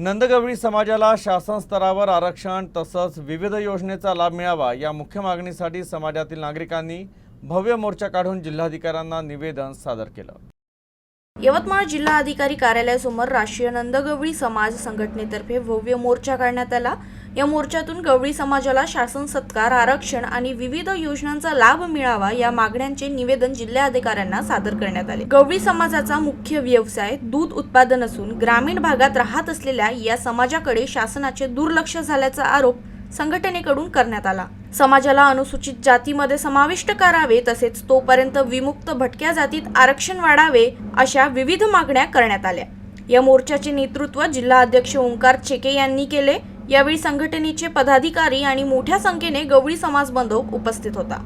नंदगवळी समाजाला शासन स्तरावर आरक्षण तसंच विविध योजनेचा लाभ मिळावा या मुख्य मागणीसाठी समाजातील नागरिकांनी भव्य मोर्चा काढून जिल्हाधिकाऱ्यांना निवेदन सादर केलं. यवतमाळ जिल्हा अधिकारी कार्यालयासमोर राष्ट्रीय नंदगवळी समाज संघटनेतर्फे भव्य मोर्चा काढण्यात आला. या मोर्चातून गवळी समाजाला शासन सत्कार आरक्षण आणि विविध योजनांचा लाभ मिळावा या मागण्यांचे निवेदन जिल्हाधिकाऱ्यांना सादर करण्यात आले. गवळी समाजाचा मुख्य व्यवसाय दूध उत्पादन असून ग्रामीण भागात राहत असलेल्या या समाजाकडे शासनाचे दुर्लक्ष झाल्याचा आरोप संघटनेकडून करण्यात आला. समाजाला अनुसूचित जातीमध्ये समाविष्ट करावे तसेच तोपर्यंत विमुक्त भटक्या जातीत आरक्षण वाढावे अशा विविध मागण्या करण्यात आल्या. या मोर्चाचे नेतृत्व जिल्हा अध्यक्ष ओंकार चेके यांनी केले. यावेळी संघटनेचे पदाधिकारी आणि मोठ्या संख्येने गवळी समाज बंधव उपस्थित होता.